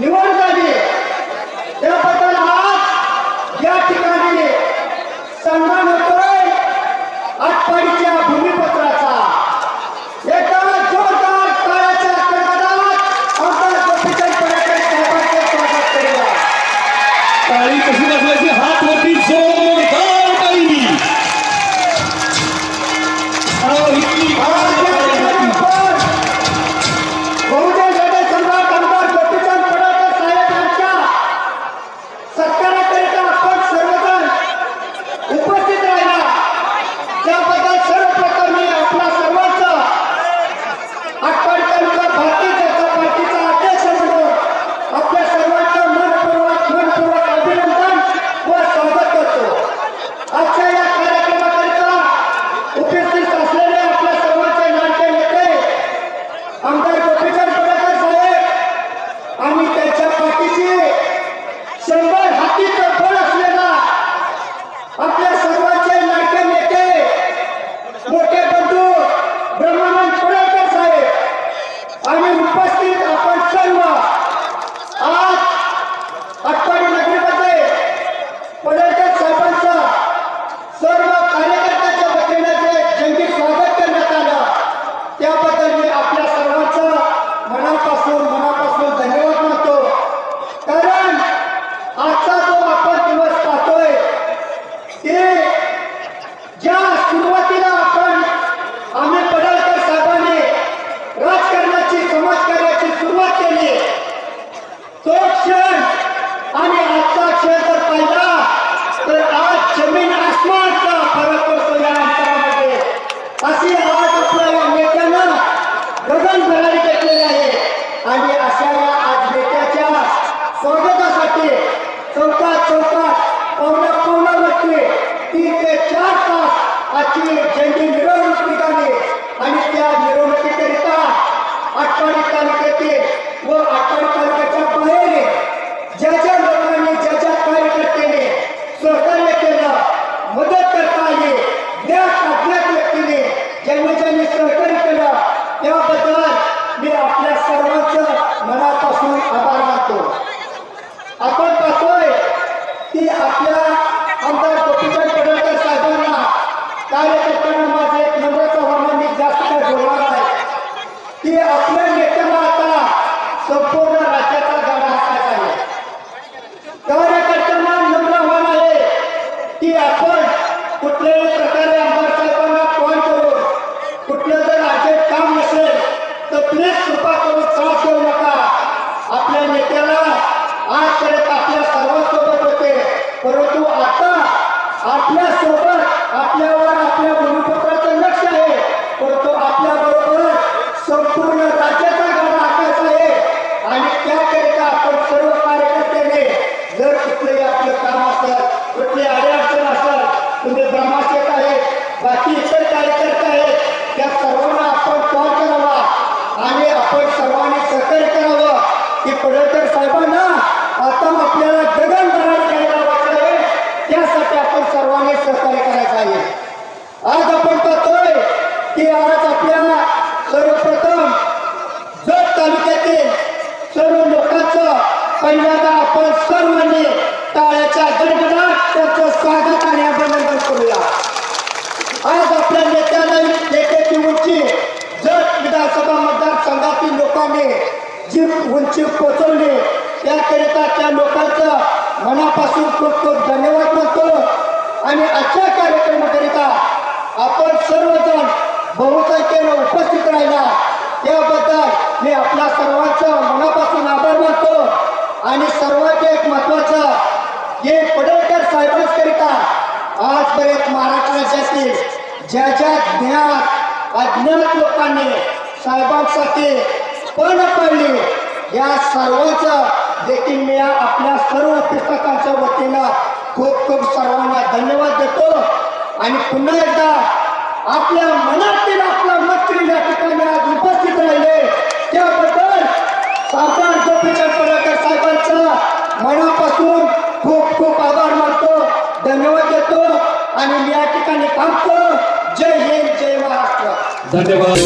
निवड झाली. त्याबद्दल आज या ठिकाणी सन्मान होतोय आटपाडीच्या भूमिपत्राचा. एका जोरदार टाळ्याच्या कडकडाट आमदार गोपीचंद पडळकर साहेबांचे स्वागत करूया. टाळी कशी बसवायची? हात वरती जोर टाळी अहो, इतकी आज या ठिकाणी आपण बहुजन लढे सम्राट आमदार गोपीचंद पडळकर साहेबांच्या सत्काराकरिता आपण सर्वजण उपस्थित राहिला त्याबद्दल सर्वप्रथम मी आपल्या सर्वांचं आटपाडी तालुका भारतीय जनता पार्टीचा अध्यक्ष म्हणून आपल्या सर्वांचं मनपूर्वक मनपूर्वक अभिनंदन व स्वागत करतो आजच्या या कार्यक्रमाकरिता उपस्थित असलेले आपल्या सर्वांचे लाडके नेते आमदार गोपीचंद पडळकर साहेब आणि त्यांच्या पाठीची शंभर हातीचं बळ असलेला आपल्या सर्वांचे लाडके नेते मोठे बंधू ब्रह्मानंद पडळकर साहेब आणि उपस्थित आपण सर्व आज आटपाडी नगरीमध्ये पडळकर साहेबांचं सर्व कार्यकर्त्यांच्या वतीने जे जंगी स्वागत करण्यात आलं त्याबद्दल मी आपल्या सर्वांचं मनापासून मनापासून धन्यवाद मानतो कारण आजचा जो आपण दिवस पाहतोय ते ज्या सुरुवातीला आपण आम्ही पडळकर साहेबांनी राजकारणाची समाजकार्याची सुरुवात केली तो क्षण आणि आजचा क्षण जर पाहिला तर आज जमीन आसमानचा फरक पडतो या अंतरामध्ये. अशी आज आपल्या या नेत्यानं गगन भरारी घेतलेली आहे. आणि अशा या आज नेत्याच्या स्वागतासाठी चौका चौका त्या अज्ञात व्यक्तीने ज्यांनी ज्यांनी सहकार्य केलं त्याबद्दल मी आपल्या सर्वांचं मनापासून आभार मानतो आपण पाहतोय की आपल्या आमदार गोपीचंद पडळकर साहेबांना कार्यकर्त्यांना माझं एक नम्रता होणार मी जास्त काय बोलणार नाही की आपल्या नेत्याला आता संपूर्ण राज्याचा गाडा हाकायचा आहे कार्यकर्त्यांना नम्र आव्हान आहे की आपण कुठल्याही प्रकारे आमदार साहेबांना कॉल करून कुठलं जर राज्यात काम नसेल तर प्लीज कृपा करून त्रास देऊ नका. आपल्या नेत्याला आजपर्यंत आपल्या सर्वांसोबत होते. परंतु आता आपल्यासोबत आपल्यावर आपल्या भूमिपुत्राचं लक्ष आहे परंतु आपल्या बरोबर संपूर्ण राज्याचा गाडा हाकायचा आहे आणि त्याकरिता आपण सर्व कार्यकर्त्याने जर कुठलंही आपलं काम असेल कुठली अडचण असेल तुम्ही ब्रह्माशेत आहेत बाकी इतर कार्यकर्ते आहेत त्या सर्वांना आपण कॉल करावा आणि आपण सर्वांनी सहकार्य करावं की पडळकर साहेबांना आता आपल्याला जगन करायला करायला वाटलं आहे त्यासाठी आपण सर्वांनी सहकार्य करायचं आहे आज आपण पाहतोय की आज आपल्याला सर्वप्रथम जत तालुक्यातील सर्व लोकांचं पहिल्यांदा आपण सर्वांनी टाळ्याच्या गडगडाट त्यांचं स्वागत आणि अभिनंदन करूया आज आपल्या नेत्याला नेत्याची उंची जत विधानसभा मतदारसंघातील लोकांनी जी उंची पोचवली त्याकरिता त्या लोकांचं मनापासून खूप खूप धन्यवाद मानतो आणि आजच्या कार्यक्रमाकरिता आपण सर्वजण बहुसंख्येनं उपस्थित राहिला. त्याबद्दल मी आपल्या सर्वांचं मनापासून आभार मानतो. आणि सर्वात एक महत्वाचं हे पडळकर साहेबांकरिता आजपर्यंत महाराष्ट्र राज्यातील ज्या ज्या ज्ञात अज्ञात लोकांनी साहेबांसाठी पण पडली या सर्वांचं देखील मी आपल्या सर्व पुस्तकांच्या वतीनं खूप खूप सर्वांना धन्यवाद देतो. आणि पुन्हा एकदा आपल्या मनातील आपला मंत्री या ठिकाणी आज उपस्थित राहिले. त्याबद्दल सरदार गोपीचंद पडळकर साहेबांचा मनापासून खूप खूप आभार मानतो धन्यवाद देतो. आणि मी या ठिकाणी थांबतो. जय हिंद जय महाराष्ट्र. धन्यवाद.